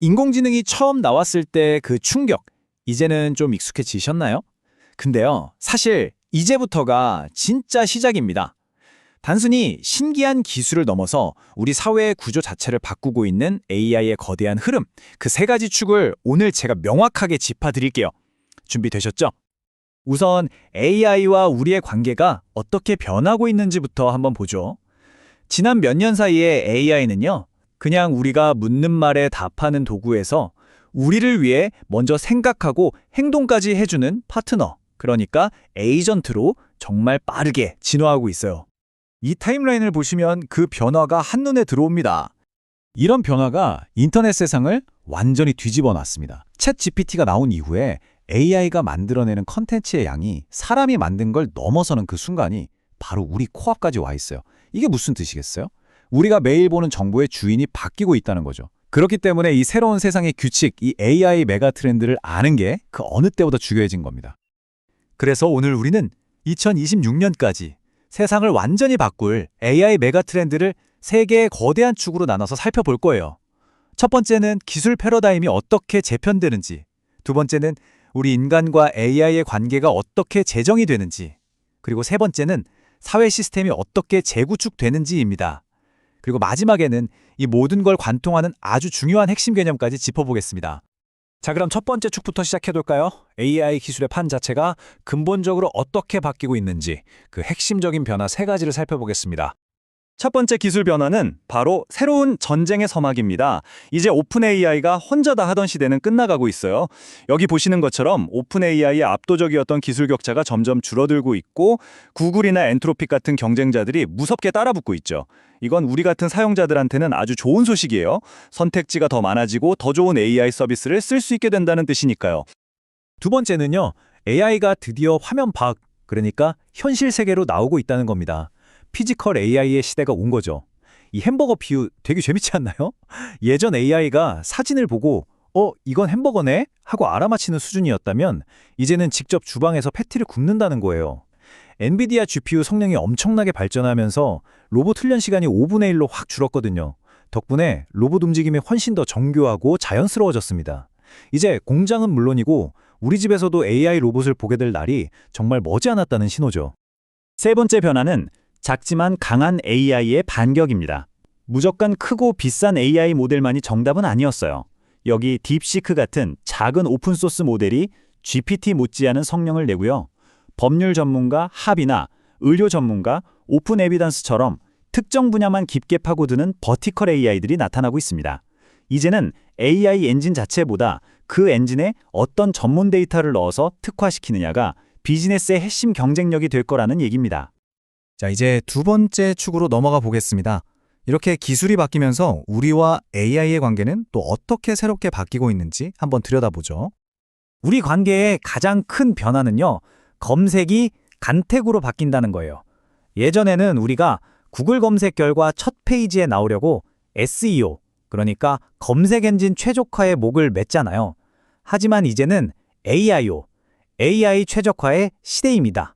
인공지능이 처음 나왔을 때 그 충격, 이제는 좀 익숙해지셨나요? 근데요, 사실 이제부터가 진짜 시작입니다. 단순히 신기한 기술을 넘어서 우리 사회의 구조 자체를 바꾸고 있는 AI의 거대한 흐름, 그 세 가지 축을 오늘 제가 명확하게 짚어드릴게요. 준비되셨죠? 우선 AI와 우리의 관계가 어떻게 변하고 있는지부터 한번 보죠. 지난 몇 년 사이에 AI는요, 그냥 우리가 묻는 말에 답하는 도구에서 우리를 위해 먼저 생각하고 행동까지 해주는 파트너, 그러니까 에이전트로 정말 빠르게 진화하고 있어요. 이 타임라인을 보시면 그 변화가 한눈에 들어옵니다. 이런 변화가 인터넷 세상을 완전히 뒤집어 놨습니다. 챗 GPT가 나온 이후에 AI가 만들어내는 컨텐츠의 양이 사람이 만든 걸 넘어서는 그 순간이 바로 우리 코앞까지 와 있어요. 이게 무슨 뜻이겠어요? 우리가 매일 보는 정보의 주인이 바뀌고 있다는 거죠. 그렇기 때문에 이 새로운 세상의 규칙, 이 AI 메가 트렌드를 아는 게 그 어느 때보다 중요해진 겁니다. 그래서 오늘 우리는 2026년까지 세상을 완전히 바꿀 AI 메가 트렌드를 세 개의 거대한 축으로 나눠서 살펴볼 거예요. 첫 번째는 기술 패러다임이 어떻게 재편되는지, 두 번째는 우리 인간과 AI의 관계가 어떻게 재정이 되는지, 그리고 세 번째는 사회 시스템이 어떻게 재구축되는지입니다. 그리고 마지막에는 이 모든 걸 관통하는 아주 중요한 핵심 개념까지 짚어보겠습니다. 자, 그럼 첫 번째 축부터 시작해둘까요? AI 기술의 판 자체가 근본적으로 어떻게 바뀌고 있는지 그 핵심적인 변화 세 가지를 살펴보겠습니다. 첫 번째 기술 변화는 바로 새로운 전쟁의 서막입니다. 이제 오픈 AI가 혼자 다 하던 시대는 끝나가고 있어요. 여기 보시는 것처럼 오픈 AI의 압도적이었던 기술 격차가 점점 줄어들고 있고 구글이나 엔트로픽 같은 경쟁자들이 무섭게 따라붙고 있죠. 이건 우리 같은 사용자들한테는 아주 좋은 소식이에요. 선택지가 더 많아지고 더 좋은 AI 서비스를 쓸 수 있게 된다는 뜻이니까요. 두 번째는요, AI가 드디어 화면 밖, 그러니까 현실 세계로 나오고 있다는 겁니다. 피지컬 AI의 시대가 온 거죠. 이 햄버거 비유 되게 재밌지 않나요? 예전 AI가 사진을 보고 어, 이건 햄버거네? 하고 알아맞히는 수준이었다면 이제는 직접 주방에서 패티를 굽는다는 거예요. 엔비디아 GPU 성능이 엄청나게 발전하면서 로봇 훈련 시간이 5분의 1로 확 줄었거든요. 덕분에 로봇 움직임이 훨씬 더 정교하고 자연스러워졌습니다. 이제 공장은 물론이고 우리 집에서도 AI 로봇을 보게 될 날이 정말 머지않았다는 신호죠. 세 번째 변화는 작지만 강한 AI의 반격입니다. 무조건 크고 비싼 AI 모델만이 정답은 아니었어요. 여기 딥시크 같은 작은 오픈소스 모델이 GPT 못지않은 성능을 내고요. 법률 전문가 합이나 의료 전문가 오픈 에비던스처럼 특정 분야만 깊게 파고드는 버티컬 AI들이 나타나고 있습니다. 이제는 AI 엔진 자체보다 그 엔진에 어떤 전문 데이터를 넣어서 특화시키느냐가 비즈니스의 핵심 경쟁력이 될 거라는 얘기입니다. 자, 이제 두 번째 축으로 넘어가 보겠습니다. 이렇게 기술이 바뀌면서 우리와 AI의 관계는 또 어떻게 새롭게 바뀌고 있는지 한번 들여다보죠. 우리 관계의 가장 큰 변화는요, 검색이 간택으로 바뀐다는 거예요. 예전에는 우리가 구글 검색 결과 첫 페이지에 나오려고 SEO, 그러니까 검색 엔진 최적화의 목을 맸잖아요. 하지만 이제는 AIO, AI 최적화의 시대입니다.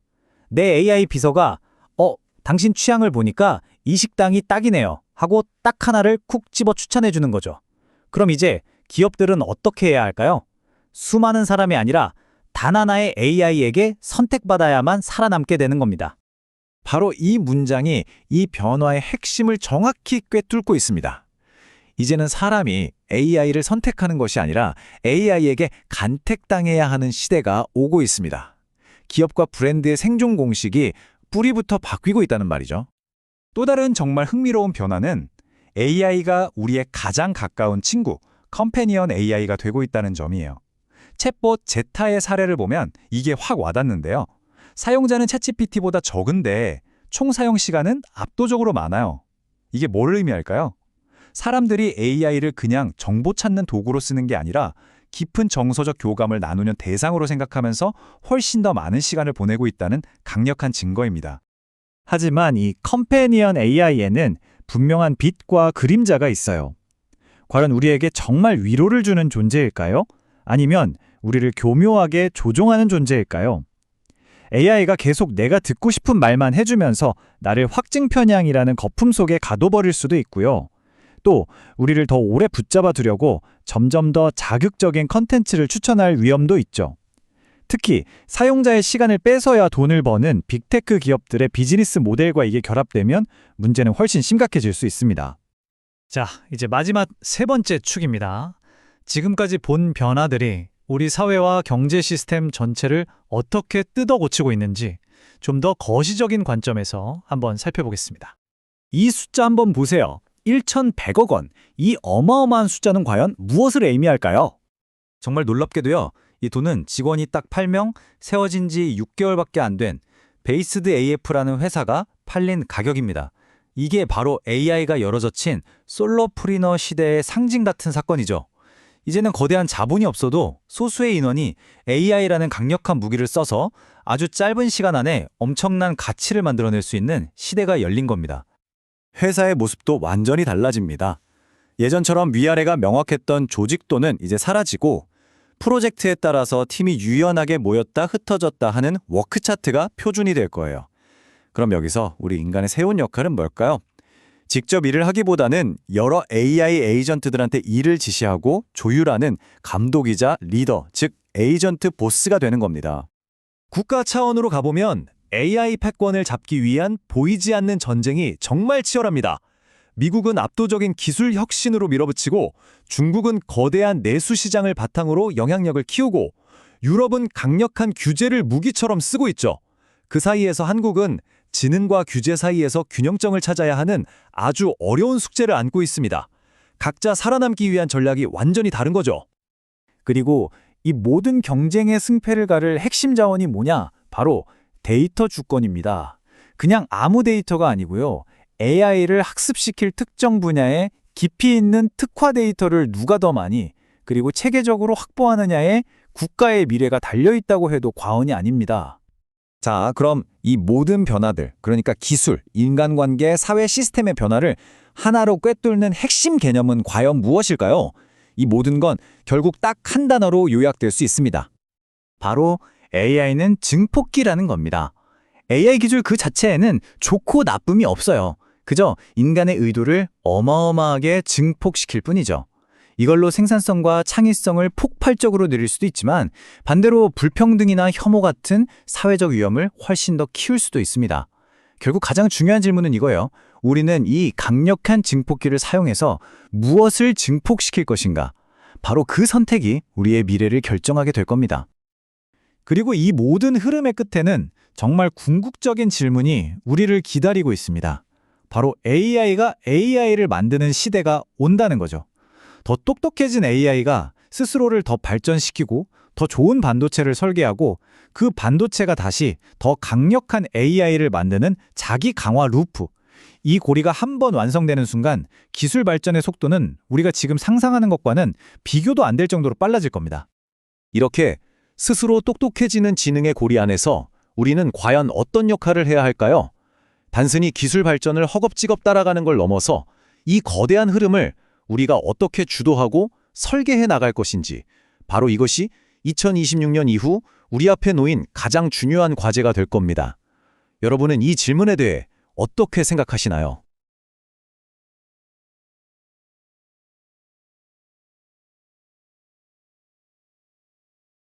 내 AI 비서가 어, 당신 취향을 보니까 이 식당이 딱이네요 하고 딱 하나를 쿡 집어 추천해 주는 거죠. 그럼 이제 기업들은 어떻게 해야 할까요? 수많은 사람이 아니라 단 하나의 AI에게 선택받아야만 살아남게 되는 겁니다. 바로 이 문장이 이 변화의 핵심을 정확히 꿰뚫고 있습니다. 이제는 사람이 AI를 선택하는 것이 아니라 AI에게 간택당해야 하는 시대가 오고 있습니다. 기업과 브랜드의 생존 공식이 뿌리부터 바뀌고 있다는 말이죠. 또 다른 정말 흥미로운 변화는 AI가 우리의 가장 가까운 친구, 컴패니언 AI가 되고 있다는 점이에요. 챗봇 제타의 사례를 보면 이게 확 와닿는데요. 사용자는 챗GPT보다 적은데 총 사용 시간은 압도적으로 많아요. 이게 뭘 의미할까요? 사람들이 AI를 그냥 정보 찾는 도구로 쓰는 게 아니라 깊은 정서적 교감을 나누는 대상으로 생각하면서 훨씬 더 많은 시간을 보내고 있다는 강력한 증거입니다. 하지만 이 컴패니언 AI에는 분명한 빛과 그림자가 있어요. 과연 우리에게 정말 위로를 주는 존재일까요? 아니면 우리를 교묘하게 조종하는 존재일까요? AI가 계속 내가 듣고 싶은 말만 해주면서 나를 확증 편향이라는 거품 속에 가둬버릴 수도 있고요. 또 우리를 더 오래 붙잡아 두려고 점점 더 자극적인 컨텐츠를 추천할 위험도 있죠. 특히 사용자의 시간을 뺏어야 돈을 버는 빅테크 기업들의 비즈니스 모델과 이게 결합되면 문제는 훨씬 심각해질 수 있습니다. 자, 이제 마지막 세 번째 축입니다. 지금까지 본 변화들이 우리 사회와 경제 시스템 전체를 어떻게 뜯어 고치고 있는지 좀 더 거시적인 관점에서 한번 살펴보겠습니다. 이 숫자 한번 보세요. 1,100억 원. 이 어마어마한 숫자는 과연 무엇을 의미할까요? 정말 놀랍게도요. 이 돈은 직원이 딱 8명, 세워진 지 6개월밖에 안 된 베이스드 AF라는 회사가 팔린 가격입니다. 이게 바로 AI가 열어젖힌 솔로프리너 시대의 상징 같은 사건이죠. 이제는 거대한 자본이 없어도 소수의 인원이 AI라는 강력한 무기를 써서 아주 짧은 시간 안에 엄청난 가치를 만들어낼 수 있는 시대가 열린 겁니다. 회사의 모습도 완전히 달라집니다. 예전처럼 위아래가 명확했던 조직도는 이제 사라지고 프로젝트에 따라서 팀이 유연하게 모였다 흩어졌다 하는 워크 차트가 표준이 될 거예요. 그럼 여기서 우리 인간의 새로운 역할은 뭘까요? 직접 일을 하기보다는 여러 AI 에이전트들한테 일을 지시하고 조율하는 감독이자 리더, 즉 에이전트 보스가 되는 겁니다. 국가 차원으로 가보면 AI 패권을 잡기 위한 보이지 않는 전쟁이 정말 치열합니다. 미국은 압도적인 기술 혁신으로 밀어붙이고 중국은 거대한 내수 시장을 바탕으로 영향력을 키우고 유럽은 강력한 규제를 무기처럼 쓰고 있죠. 그 사이에서 한국은 지능과 규제 사이에서 균형점을 찾아야 하는 아주 어려운 숙제를 안고 있습니다. 각자 살아남기 위한 전략이 완전히 다른 거죠. 그리고 이 모든 경쟁의 승패를 가를 핵심 자원이 뭐냐? 바로 데이터 주권입니다. 그냥 아무 데이터가 아니고요. AI를 학습시킬 특정 분야에 깊이 있는 특화 데이터를 누가 더 많이 그리고 체계적으로 확보하느냐에 국가의 미래가 달려 있다고 해도 과언이 아닙니다. 자, 그럼 이 모든 변화들, 그러니까 기술, 인간관계, 사회 시스템의 변화를 하나로 꿰뚫는 핵심 개념은 과연 무엇일까요? 이 모든 건 결국 딱 한 단어로 요약될 수 있습니다. 바로 AI는 증폭기라는 겁니다. AI 기술 그 자체에는 좋고 나쁨이 없어요. 그저 인간의 의도를 어마어마하게 증폭시킬 뿐이죠. 이걸로 생산성과 창의성을 폭발적으로 늘릴 수도 있지만 반대로 불평등이나 혐오 같은 사회적 위험을 훨씬 더 키울 수도 있습니다. 결국 가장 중요한 질문은 이거예요. 우리는 이 강력한 증폭기를 사용해서 무엇을 증폭시킬 것인가? 바로 그 선택이 우리의 미래를 결정하게 될 겁니다. 그리고 이 모든 흐름의 끝에는 정말 궁극적인 질문이 우리를 기다리고 있습니다. 바로 AI가 AI를 만드는 시대가 온다는 거죠. 더 똑똑해진 AI가 스스로를 더 발전시키고 더 좋은 반도체를 설계하고 그 반도체가 다시 더 강력한 AI를 만드는 자기 강화 루프. 이 고리가 한 번 완성되는 순간 기술 발전의 속도는 우리가 지금 상상하는 것과는 비교도 안 될 정도로 빨라질 겁니다. 이렇게 스스로 똑똑해지는 지능의 고리 안에서 우리는 과연 어떤 역할을 해야 할까요? 단순히 기술 발전을 허겁지겁 따라가는 걸 넘어서 이 거대한 흐름을 우리가 어떻게 주도하고 설계해 나갈 것인지 바로 이것이 2026년 이후 우리 앞에 놓인 가장 중요한 과제가 될 겁니다. 여러분은 이 질문에 대해 어떻게 생각하시나요?